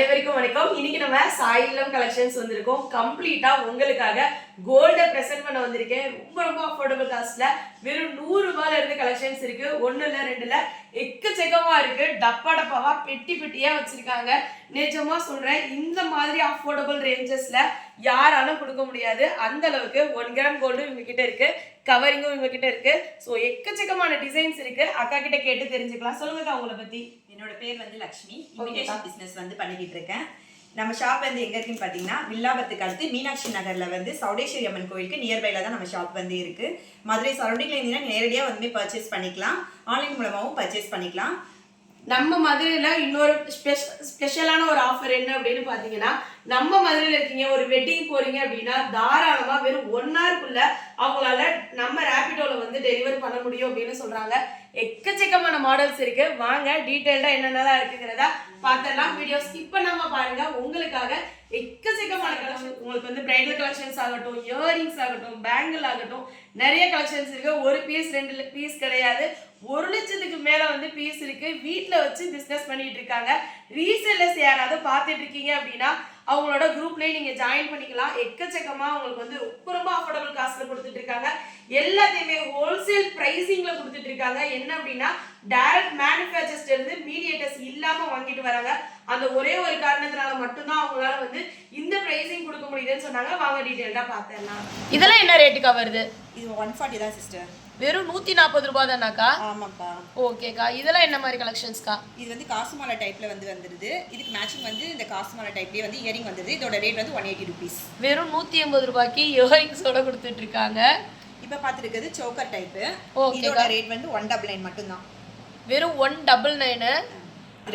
அனைவருக்கும் வணக்கம். இன்னைக்கு நம்ம சாயிலம் கலெக்ஷன்ஸ் வந்திருக்கோம். கம்ப்ளீட்டா உங்களுக்காக கோல்ட ப்ரெசென்ட் பண்ண வந்திருக்கேன். ரொம்ப ரொம்ப அஃபோர்டபுள் காஸ்ட்ல வெறும் நூறு ரூபாயில இருந்து கலெக்ஷன்ஸ் இருக்கு. ஒண்ணு இல்ல ரெண்டுல எக்கச்சக்கமா இருக்கு. டப்பா டப்பாவா பெட்டி பெட்டியா வச்சிருக்காங்க. நிஜமா சொல்றேன் இந்த மாதிரி அஃபோர்டபுள் ரேஞ்சஸ்ல யாராலும் கொடுக்க முடியாது. அந்த அளவுக்கு ஒன் கிராம் கோல்டு இவங்க கிட்ட இருக்கு. கவரிங்கும் இவங்க கிட்ட இருக்கு. ஸோ எக்கச்சக்கமான டிசைன்ஸ் இருக்கு. அக்கா கிட்ட கேட்டு தெரிஞ்சுக்கலாம். சொல்லுங்கக்கா உங்களை பத்தி. என்னோட பேர் வந்து லக்ஷ்மி. இமிடேஷன் பிசினஸ் வந்து பண்ணிக்கிட்டு இருக்கேன். நம்ம ஷாப் வந்து எங்க இருக்குன்னு பாத்தீங்கன்னா வில்லாபத்துக்கு அடுத்து மீனாட்சி நகர்ல வந்து சௌடேஸ்வரி அம்மன் கோயிலுக்கு நியர்பைல தான் நம்ம ஷாப் வந்து இருக்கு. மதுரை சரௌண்டிங்ல இருந்தீங்கன்னா நேரடியா வந்து பர்ச்சேஸ் பண்ணிக்கலாம். ஆன்லைன் மூலமாவும் பர்ச்சேஸ் பண்ணிக்கலாம். நம்ம மதுரையில இன்னொரு ஸ்பெஷ- ஸ்பெஷலான ஒரு ஆஃபர் என்ன அப்படின்னு பாத்தீங்கன்னா நம்ம மதுரையில இருக்கீங்க ஒரு வெட்டிங் போறீங்க அப்படின்னா தாராளமா வெறும் ஒன் ஹவருக்குள்ள அவங்களால நம்ம ரேபிடோல வந்து டெலிவரி பண்ண முடியும் அப்படின்னு சொல்றாங்க. எக்கச்சக்கமான மாடல்ஸ் இருக்கு. வாங்க டீட்டெயில்டா என்னென்னலாம் இருக்குங்கிறத பார்த்துடலாம். வீடியோ ஸ்கிப் பண்ணாம பாருங்க. உங்களுக்காக எக்கச்சக்கமான கலெக்ஷன் உங்களுக்கு வந்து பிரைடல் கலெக்ஷன்ஸ் ஆகட்டும் இயரிங்ஸ் ஆகட்டும் பேங்கிள் ஆகட்டும் நிறைய கலெக்ஷன்ஸ் இருக்கு. ஒரு பீஸ் ரெண்டு பீஸ் கிடையாது. ஒரு லட்சத்துக்கு மேல வந்து பீஸ் இருக்கு. வீட்டில் வச்சு பிசினஸ் பண்ணிட்டு இருக்காங்க. ரீசேலர்ஸ் யாராவது பார்த்துட்டு இருக்கீங்க அப்படின்னா அவங்களோட குரூப்லயே நீங்க ஜாயின் பண்ணிக்கலாம். எக்கச்சக்கமா உங்களுக்கு வந்து ரொம்ப ரொம்ப அஃபோர்டபுள் காஸ்ட்ல கொடுத்துட்டு இருக்காங்க. எல்லாத்தையுமே ஹோல்சேல் பிரைசிங்ல கொடுத்துட்டு இருக்காங்க. என்ன அப்படின்னா டைரக்ட் மேனுஃபேக்சர்ஸ்ல இருந்து மீடியேட்டர்ஸ் இல்லாம வாங்கிட்டு வராங்க. அந்த ஒரே ஒரு காரணத்தினால மட்டும்தான் அவங்களால வந்து இந்த பிரைசிங் கொடுக்க முடியுதுன்னு சொன்னாங்க. வாங்க டீடைல்டா பார்த்தேன் இதெல்லாம் என்ன ரேட்டுக்கா வருது? இது ஒன் ஃபார்ட்டி தான் சிஸ்டர் வெறும் நூத்தி நாற்பது ரூபாய் தானாக்கா? ஆமாப்பா. ஓகேக்கா. இதெல்லாம் என்ன மாதிரி கலெக்ஷன்ஸ்க்கா இது வந்து காசு மாலை டைப்ல வந்து வந்துருது. இதுக்கு மேட்சிங் வந்து இந்த காசு மாலை டைப்லயே வந்து இயரிங் வந்துருது இதோட ரேட் வந்து ஒன் எயிட்டி ருபீஸ் வெறும் நூத்தி எண்பது ரூபாய்க்கு இயரிங்ஸோட கொடுத்துட்டு இருக்காங்க. இப்போ பார்த்துருக்கிறது சோக்கர் டைப்பு Okay, இதோட ரேட் வந்து ஒன் டபுள் நைன் மட்டும்தான். வெறும் ஒன் டபுள் நைனு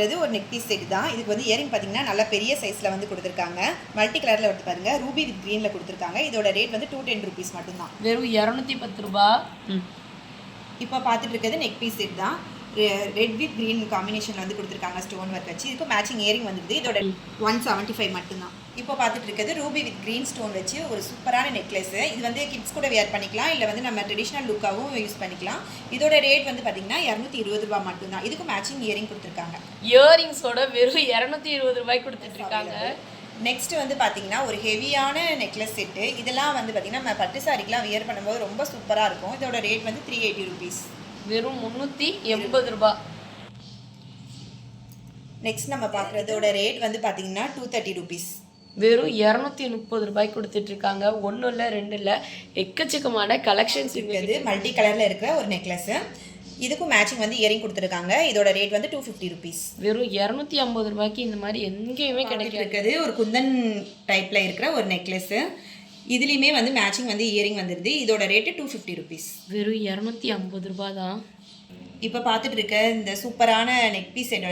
இது ஒரு நெக் பீஸ் செட் தான். இதுக்கு வந்து இயரிங் பார்த்தீங்கன்னா நல்ல பெரிய சைஸில் வந்து கொடுத்துருக்காங்க. மல்டி கலரில் வந்து பாருங்க. ரூபி வித் க்ரீனில் கொடுத்துருக்காங்க. இதோட ரேட் வந்து டூ டென் ருபீஸ் மட்டும்தான். வெறும் இரநூத்தி பத்து ரூபாய் இப்போ பார்த்துட்டு இருக்கிறது நெக் பீஸ் செட் தான். ரெட் வித் க்ரீன் காம்பினேஷனில் வந்து கொடுத்துருக்காங்க ஸ்டோன் ஒர்க் வச்சு. இதுக்கு மேட்சிங் இயரிங் வந்துருது. இதோட ஒன் செவன்ட்டி ஃபைவ் மட்டும்தான். இப்போ பார்த்துட்டு இருக்கிறது ரூபி வித் க்ரீன் ஸ்டோன் வச்சு ஒரு சூப்பரான நெக்லஸ் இது வந்து கிட்ஸ் கூட வேர் பண்ணிக்கலாம். இல்லை வந்து நம்ம ட்ரெடிஷ்னல் லுக்காகவும் யூஸ் பண்ணிக்கலாம். இதோட ரேட் வந்து பார்த்தீங்கன்னா இரநூத்தி இருபது ரூபாய் மட்டும்தான். இதுக்கு மேட்சிங் இயரிங் கொடுத்துருக்காங்க. இயரிங்ஸோட வெறும் இரநூத்தி இருபது ரூபாய் கொடுத்துட்டு இருக்காங்க நெக்ஸ்ட் வந்து பார்த்தீங்கன்னா ஒரு ஹெவியான நெக்லஸ் செட்டு இதெல்லாம் வந்து பார்த்தீங்கன்னா நம்ம பட்டு சாரிக்கெலாம் வியர் பண்ணும்போது ரொம்ப சூப்பராக இருக்கும். இதோட ரேட் வந்து த்ரீ எயிட்டி ருபீஸ் வெறும் முந்நூற்றி எண்பது ரூபாய் நெக்ஸ்ட் நம்ம பார்க்குறதோட ரேட் வந்து பார்த்தீங்கன்னா டூ தேர்ட்டி ருபீஸ் வெறும் இரநூத்தி முப்பது ரூபாய் கொடுத்துட்டு இருக்காங்க ஒன்றும் இல்லை ரெண்டு இல்லை எக்கச்சக்கமான கலெக்ஷன்ஸ் இருக்கிறது மல்டி கலரில் இருக்கிற ஒரு நெக்லஸ்ஸு இதுக்கும் மேட்சிங் வந்து இயரிங் கொடுத்துருக்காங்க. இதோட ரேட் வந்து டூ ஃபிஃப்டி ருபீஸ் வெறும் இரநூத்தி ஐம்பது ரூபாய்க்கு இந்த மாதிரி எங்கேயுமே கிடைக்காது. இருக்கிறது ஒரு குந்தன் டைப்பில் இருக்கிற ஒரு நெக்லஸ்ஸு இதுலேயுமே வந்து மேட்சிங் வந்து இயரிங் வந்துடுது இதோட ரேட்டு டூ ஃபிஃப்டி ருபீஸ் வெறும் இரநூத்தி ஐம்பது ரூபாய் தான். இப்போ பார்த்துட்டு இருக்க இந்த சூப்பரான நெக் பீஸோட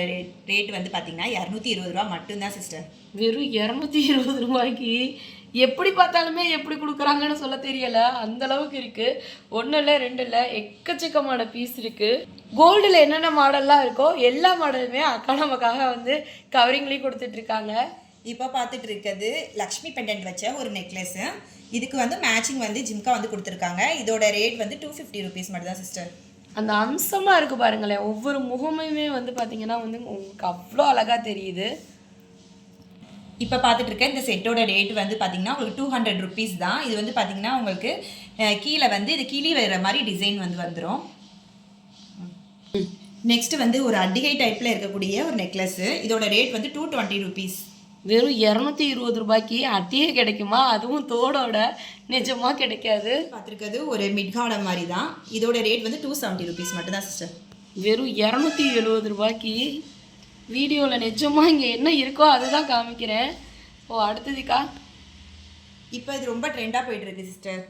ரேட் வந்து பார்த்தீங்கன்னா இரநூத்தி இருபது ரூபா மட்டும்தான் சிஸ்டர் வெறும் இரநூத்தி இருபது ரூபாய்க்கு எப்படி பார்த்தாலுமே எப்படி கொடுக்குறாங்கன்னு சொல்ல தெரியல. அந்த அளவுக்கு இருக்கு. ஒன்றும் இல்லை ரெண்டு இல்லை எக்கச்சக்கமான பீஸ் இருக்கு. கோல்டில் என்னென்ன மாடல்லாம் இருக்கோ எல்லா மாடலுமே அக்கா நமக்காக வந்து கவரிங்லேயும் கொடுத்துட்டு இருக்காங்க. இப்போ பார்த்துட்டு இருக்கிறது லக்ஷ்மி பெண்டன்ட் வச்ச ஒரு நெக்லஸ்ஸு இதுக்கு வந்து மேட்சிங் வந்து ஜிம்கா வந்து கொடுத்துருக்காங்க. இதோட ரேட் வந்து டூ ஃபிஃப்டி ருபீஸ் மட்டும் தான் சிஸ்டர் அந்த அம்சமாக இருக்குது பாருங்களேன். ஒவ்வொரு முகமுமே வந்து பார்த்தீங்கன்னா வந்து உங்களுக்கு அவ்வளோ அழகாக தெரியுது. இப்போ பார்த்துட்டு இருக்க இந்த செட்டோட ரேட் வந்து பார்த்தீங்கன்னா உங்களுக்கு டூ ஹண்ட்ரட் ருபீஸ் தான். இது வந்து பார்த்தீங்கன்னா உங்களுக்கு கீழே வந்து இது கிளி வர மாதிரி டிசைன் வந்து வந்துடும் நெக்ஸ்ட் வந்து ஒரு அட்டிகை டைப்பில் இருக்கக்கூடிய ஒரு நெக்லஸ்ஸு இதோட ரேட் வந்து டூ டுவெண்ட்டி ருபீஸ் வெறும் இரநூத்தி இருபது ரூபாய்க்கு அட்டியே கிடைக்குமா? அதுவும் தோடோட. நிஜமா கிடைக்காது. பார்த்துருக்கிறது ஒரு மிட்கார்டம் மாதிரி தான் இதோட ரேட் வந்து டூ செவன்ட்டி ருபீஸ் மட்டும் தான் சிஸ்டர் வெறும் இரநூத்தி எழுபது ரூபாய்க்கு வீடியோவில் நிஜமாக இங்கே என்ன இருக்கோ அதுதான் காமிக்கிறேன். ஓ அடுத்ததுக்கா இப்போ இது ரொம்ப ட்ரெண்டாக போயிட்டு இருக்கு சிஸ்டர்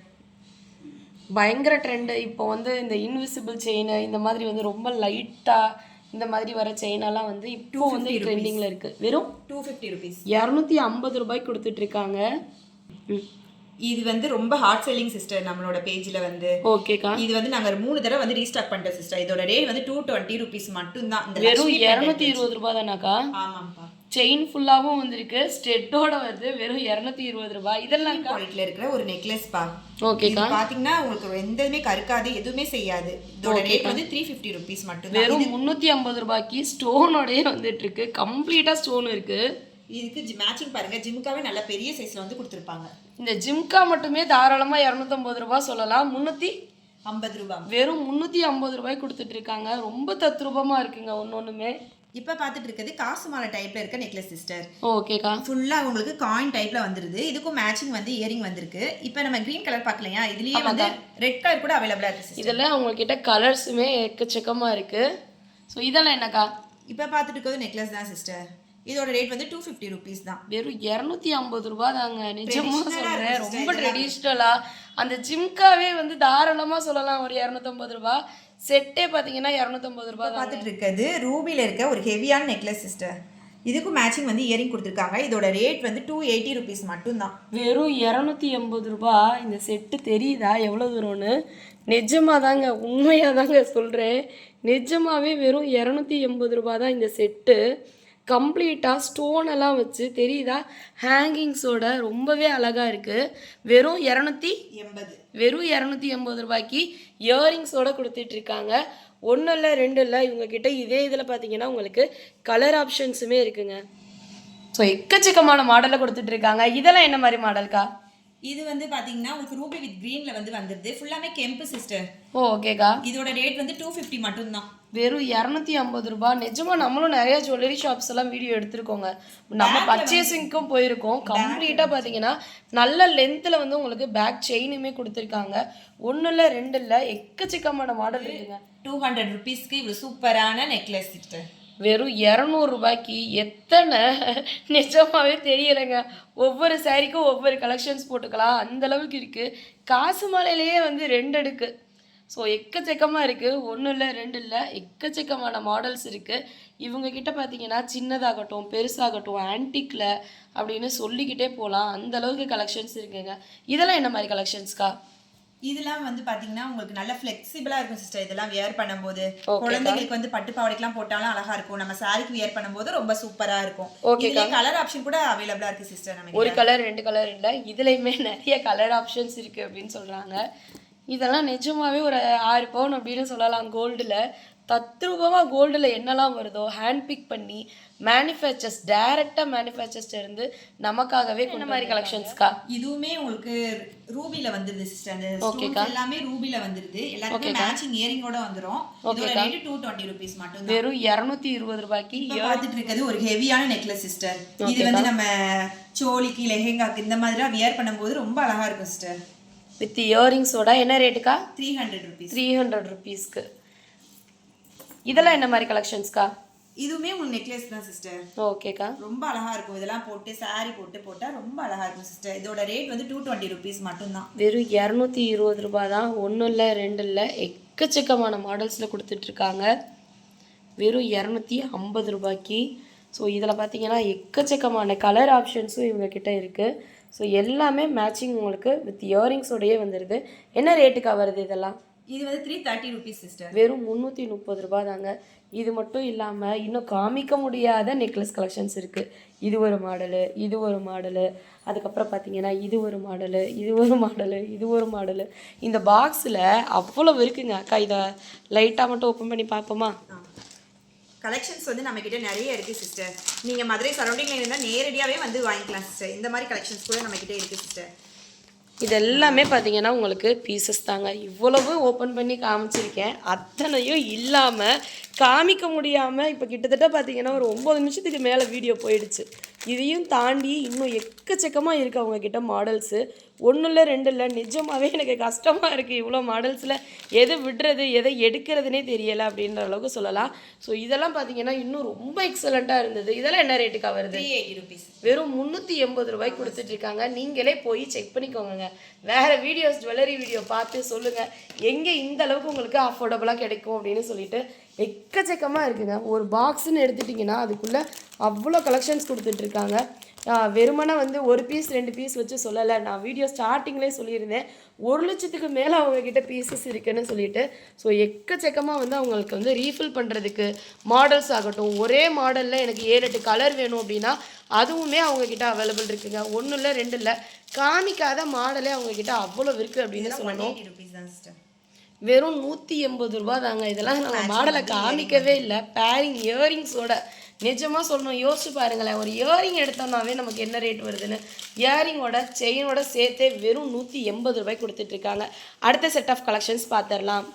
பயங்கர ட்ரெண்டு இப்போ வந்து இந்த இன்விசிபிள் செயின் இந்த மாதிரி வந்து ரொம்ப லைட்டாக இந்த மாதிரி வர செயினெல்லாம் வந்து இப்போ வந்து ட்ரெண்டிங்கில் இருக்குது வெறும் டூ ஃபிஃப்டி ருபீஸ் இரநூத்தி ஐம்பது ரூபாய்க்கு கொடுத்துட்ருக்காங்க இது வந்து ரொம்ப ஹாட் செல்லிங் சிஸ்டர் நம்மளோட பேஜில் வந்து. ஓகேக்கா இது வந்து நாங்கள் மூணு தடவை வந்து ரீஸ்டாக் பண்ணிட்டோம் சிஸ்டர் இதோட ரேட் வந்து டூ டுவெண்ட்டி ருபீஸ் மட்டும்தான். இந்த வெறும் இரநூத்தி இருபது ரூபாய் தானாக்கா ஆமாம்ப்பா. செயின் ஃபுல்லாகவும் வந்திருக்கு. ஸ்டெட்டோட வருது. வெறும் இரநூத்தி இருபது ரூபாய். இதெல்லாம் குவாலிட்டியில் இருக்கிற ஒரு நெக்லஸ் பா. ஓகேக்கா இது பாத்தீங்கன்னா உங்களுக்கு எந்ததுமே கருக்காது எதுவுமே செய்யாது. இதோட ரேட் வந்து த்ரீ ஃபிஃப்டி ருபீஸ் மட்டும்தான். வெறும் முந்நூற்றி ஐம்பது ரூபாய்க்கு ஸ்டோனோடயே வந்துட்டு இருக்கு கம்ப்ளீட்டாக ஸ்டோன் இருக்கு. இதுக்கு மேட்சிங் பாருங்க. ஜிம்முக்காவே நல்ல பெரிய சைஸ்ல வந்து கொடுத்துருப்பாங்க. இந்த ஜிம்கா மட்டுமே தாராளமாக இரநூத்தம்பது ரூபாய் சொல்லலாம். முந்நூற்றி ஐம்பது ரூபாய் வெறும் முந்நூற்றி ஐம்பது ரூபாய் கொடுத்துட்டு இருக்காங்க. ரொம்ப தத்ரூபமாக இருக்குங்க ஒன்று ஒன்றுமே இப்போ பார்த்துட்டு இருக்கிறது காசு மாலை டைப்ல இருக்க நெக்லஸ் சிஸ்டர் ஓகேக்கா ஃபுல்லாக உங்களுக்கு காயின் டைப்ல வந்துருது. இதுக்கும் மேட்சிங் வந்து இயரிங் வந்திருக்கு. இப்போ நம்ம கிரீன் கலர் பார்க்கலையா? இதுலயே வந்து ரெட் கலர் கூட அவைலபிளா இருக்கு இதில் உங்ககிட்ட கலர்ஸுமே எக்கச்சக்கமாக இருக்குது ஸோ இதெல்லாம் என்னக்கா? இப்போ பார்த்துட்டு இருக்கிறது நெக்லஸ் தான் சிஸ்டர் இதோட ரேட் வந்து டூ ஃபிஃப்டி ருபீஸ் தான். வெறும் இரநூத்தி ஐம்பது ரூபா தாங்க நிஜமா சொல்கிறேன் இருக்கு ரொம்ப ட்ரெடிஷ்னலாக அந்த ஜிம்காவே வந்து தாராளமாக சொல்லலாம் ஒரு இரநூத்தம்பது ரூபா. செட்டே பார்த்தீங்கன்னா இரநூத்தம்பது ரூபா பார்த்துட்டு இருக்கிறது ரூபியில் இருக்க ஒரு ஹெவியான நெக்லஸ் சிஸ்டர் இதுக்கும் மேட்சிங் வந்து இயரிங் கொடுத்துருக்காங்க. இதோட ரேட் வந்து டூ எயிட்டி ருபீஸ் மட்டும்தான். வெறும் இரநூத்தி எண்பது ரூபா. இந்த செட்டு தெரியுதா? எவ்வளோ தூரம்னு? நிஜமாக தாங்க உண்மையாக தாங்க சொல்கிறேன் நிஜமாவே வெறும் இரநூத்தி எண்பது ரூபா தான் இந்த செட்டு கம்ப்ளீட்டாக ஸ்டோன் எல்லாம் வச்சு தெரியுதா? ஹேங்கிங்ஸோட ரொம்பவே அழகாக இருக்குது வெறும் இரநூத்தி எண்பது. வெறும் இரநூத்தி எண்பது ரூபாய்க்கு இயரிங்ஸோட கொடுத்துட்ருக்காங்க ஒன்றும் இல்லை ரெண்டு இல்லை இவங்கக்கிட்ட இதே இதில் பார்த்தீங்கன்னா உங்களுக்கு கலர் ஆப்ஷன்ஸுமே இருக்குங்க. ஸோ எக்கச்சக்கமான மாடலில் கொடுத்துட்ருக்காங்க இதெல்லாம் என்ன மாதிரி மாடல்க்கா இது வந்து பாத்தீங்கன்னா உங்களுக்கு ரூபி வித் கிரீன்ல வந்து வந்துருது. ஃபுல்லாமே கெம்பு சிஸ்டர் ஓ ஓகேக்கா இதோட ரேட் வந்து டூ ஃபிஃப்டி மட்டும்தான். வெறும் இரநூத்தி ஐம்பது ரூபாய். நிஜமா நம்மளும் நிறைய ஜுவல்லரி ஷாப்ஸ் எல்லாம் வீடியோ எடுத்திருக்கோங்க. நம்ம பர்ச்சேசிங்க்கும் போயிருக்கோம். கம்ப்ளீட்டாக பார்த்தீங்கன்னா நல்ல லென்த்தில் வந்து உங்களுக்கு பேக் செயினுமே கொடுத்துருக்காங்க. ஒன்றும் இல்லை ரெண்டு இல்லை எக்கச்சக்கமான மாடல் இருக்குங்க டூ ஹண்ட்ரட் ருபீஸ்க்கு இவ்வளோ சூப்பரான நெக்லஸ் சிஸ்டர் வெறும் இரநூறுபாய்க்கு எத்தனை? நிஜமாகவே தெரியலைங்க. ஒவ்வொரு சாரிக்கும் ஒவ்வொரு கலெக்ஷன்ஸ் போட்டுக்கலாம். அந்த அளவுக்கு இருக்குது காசு மலையிலேயே வந்து ரெண்டு அடுக்கு ஸோ எக்கச்சக்கமாக இருக்குது ஒன்றும் இல்லை ரெண்டு இல்லை. எக்கச்சக்கமான மாடல்ஸ் இருக்குது இவங்கக்கிட்ட பார்த்தீங்கன்னா சின்னதாகட்டும் பெருசாகட்டும் ஆன்டிக்கில் அப்படின்னு சொல்லிக்கிட்டே போகலாம் அந்த அளவுக்கு கலெக்ஷன்ஸ் இருக்குங்க. இதெல்லாம் என்ன மாதிரி கலெக்ஷன்ஸ்க்கா இதெல்லாம் வந்து பாத்தீங்கன்னா உங்களுக்கு நல்ல ஃபிளெக்சிபிளா இருக்கும் சிஸ்டர் இதெல்லாம் வியர் பண்ணும்போது குழந்தைங்களுக்கு வந்து பட்டு பாவாடைக்கெல்லாம் போட்டாலும் அழகா இருக்கும். நம்ம சாரிக்கு வியர் பண்ணும்போது ரொம்ப சூப்பரா இருக்கும். இதுலயே கலர் ஆப்ஷன் கூட அவைலபிளா இருக்கு சிஸ்டர் நமக்கு ஒரு கலர் ரெண்டு கலர் இல்லை. இதுலேயுமே நிறைய கலர் ஆப்ஷன்ஸ் இருக்குது அப்படின்னு சொல்கிறாங்க இதெல்லாம் நிஜமாவே ஒரு ஆறு பவுன் அப்படின்னு சொல்லலாம் கோல்டில் தத்ரூபமாக கோல்டில் என்னெல்லாம் வருதோ ஹேண்ட் பிக் பண்ணி மேனுஃபேக்சர்ஸ் டைரெக்டாக மேனுஃபேக்சர்ஸ்ல இருந்து நமக்காகவே இந்த மாதிரி கலெக்ஷன்ஸ்க்கா இதுவுமே உங்களுக்கு ரூபில வந்துருது சிஸ்டர் அந்த ஓகேக்கா. எல்லாமே ரூபில வந்துருது. எல்லாத்துக்கும் மேட்சிங் இயரிங்கோட வந்துரும். இதோட ரேட் டூ டுவெண்ட்டி ருபீஸ் மட்டும் வெறும் இரநூத்தி இருபது ரூபாய்க்கு இப்ப பார்த்துட்டு இருக்கிறது ஒரு ஹெவியான நெக்லஸ் சிஸ்டர் இது வந்து நம்ம சோலிக்கு லெஹெங்காக்கு இந்த மாதிரி வியர் பண்ணும்போது ரொம்ப அழகா இருக்கும் சிஸ்டர் வித் இயரிங்ஸோட என்ன ரேட்டுக்கா three hundred rupees three hundred ருபீஸ்க்கு இதெல்லாம் என்ன மாதிரி கலெக்ஷன்ஸ்க்கா இதுவுமே உங்களுக்கு நெக்லஸ் தான் சிஸ்டர் ஓகேக்கா. ரொம்ப அழகா இருக்கும். இதெல்லாம் போட்டு saree போட்டு போட்டா ரொம்ப அழகா இருக்கும் சிஸ்டர் இதோட ரேட் வந்து டூ டுவெண்ட்டி ருபீஸ் மட்டும்தான். வெறும் இரநூத்தி இருபது ரூபாய் தான். ஒன்றும் இல்லை ரெண்டு இல்லை. எக்கச்சக்கமான மாடல்ஸில் கொடுத்துட்ருக்காங்க. வெறும் இரநூத்தி ஐம்பது ரூபாய்க்கு. ஸோ இதில் பார்த்தீங்கன்னா எக்கச்சக்கமான கலர் ஆப்ஷன்ஸும் இவங்க கிட்ட இருக்குது ஸோ எல்லாமே மேட்சிங் உங்களுக்கு வித் இயரிங்ஸோடையே வந்துடுது என்ன ரேட்டுக்கா வருது இதெல்லாம்? இது வந்து த்ரீ தேர்ட்டி ருபீஸ் சிஸ்டர் வெறும் முந்நூற்றி முப்பது ரூபாய் தாங்க. இது மட்டும் இல்லாமல் இன்னும் காமிக்க முடியாத நெக்லஸ் கலெக்ஷன்ஸ் இருக்குது இது ஒரு மாடலு இது ஒரு மாடலு அதுக்கப்புறம் பார்த்தீங்கன்னா இது ஒரு மாடலு இது ஒரு மாடலு இது ஒரு மாடலு இந்த பாக்ஸில் அவ்வளோ இருக்குங்க. அக்கா இதை லைட்டாக மட்டும் ஓப்பன் பண்ணி பார்ப்போமா? கலெக்ஷன்ஸ் வந்து நம்ம கிட்ட நிறைய இருக்கு சிஸ்டர் நீங்க மதுரை சரௌண்டிங்ல இருந்தா நேரடியாவே வந்து வாங்கிக்கலாம் சிஸ்டர் இந்த மாதிரி கலெக்ஷன்ஸ் கூட நம்ம கிட்ட இருக்கு சிஸ்டர் இது எல்லாமே பார்த்தீங்கன்னா உங்களுக்கு பீசஸ் தாங்க. இவ்வளவு ஓப்பன் பண்ணி காமிச்சிருக்கேன். அத்தனையும் இல்லாமல் காமிக்க முடியாமல் இப்போ கிட்டத்தட்ட பார்த்தீங்கன்னா ஒரு ஒம்பது நிமிஷத்துக்கு மேலே வீடியோ போயிடுச்சு. இதையும் தாண்டி இன்னும் எக்கச்சக்கமாக இருக்குது அவங்க கிட்ட மாடல்ஸு ஒன்றும் இல்லை ரெண்டு இல்லை நிஜமாகவே எனக்கு கஷ்டமாக இருக்குது இவ்வளோ மாடல்ஸில் எது விடுறது எதை எடுக்கிறதுனே தெரியலை அப்படின்ற அளவுக்கு சொல்லலாம். ஸோ இதெல்லாம் பார்த்தீங்கன்னா இன்னும் ரொம்ப எக்ஸலண்ட்டாக இருந்தது. இதெல்லாம் என்ன ரேட்டுக்கா வருது வெறும் முந்நூற்றி எண்பது ரூபாய்க்கு கொடுத்துட்டு இருக்காங்க நீங்களே போய் செக் பண்ணிக்கோங்க வேற வீடியோஸ் ஜுவல்லரி வீடியோ பார்த்து சொல்லுங்கள் எங்கே இந்த அளவுக்கு உங்களுக்கு அஃபோர்டபுளாக கிடைக்கும் அப்படின்னு சொல்லிட்டு எக்கச்சக்கமாக இருக்குங்க. ஒரு பாக்ஸ்னு எடுத்துட்டிங்கன்னா அதுக்குள்ளே அவ்வளோ கலெக்ஷன்ஸ் கொடுத்துட்ருக்காங்க. வெறுமனே வந்து ஒரு பீஸ் ரெண்டு பீஸ் வச்சு சொல்லலை. நான் வீடியோ ஸ்டார்டிங்லேயே சொல்லியிருந்தேன். ஒரு லட்சத்துக்கு மேலே அவங்கக்கிட்ட பீசஸ் இருக்குன்னு சொல்லிட்டு ஸோ எக்கச்சக்கமாக வந்து அவங்களுக்கு வந்து ரீஃபில் பண்ணுறதுக்கு மாடல்ஸ் ஆகட்டும் ஒரே மாடலில் எனக்கு ஏழு எட்டு கலர் வேணும் அப்படின்னா அதுவுமே அவங்கக்கிட்ட அவைலபிள் இருக்குங்க. ஒன்றும் இல்லை ரெண்டு இல்லை காமிக்காத மாடலே அவங்கக்கிட்ட அவ்வளோ இருக்குது அப்படின்னு சொல்லணும் எயிட்டி ருபீஸ் தான் சிஸ்டர் வெறும் நூற்றி எண்பது ரூபா தாங்க. இதெல்லாம் நம்ம மாடலை காமிக்கவே இல்லை. பேரிங் இயரிங்ஸோட நிஜமாக சொல்லணும் யோசிச்சு பாருங்களேன். ஒரு இயரிங் எடுத்தோம்னாவே நமக்கு என்ன ரேட் வருதுன்னு? இயரிங்கோட செயினோட சேர்த்தே வெறும் நூற்றி எண்பது ரூபாய் கொடுத்துட்ருக்காங்க அடுத்த செட் ஆஃப் கலெக்ஷன்ஸ் பார்த்துடலாம்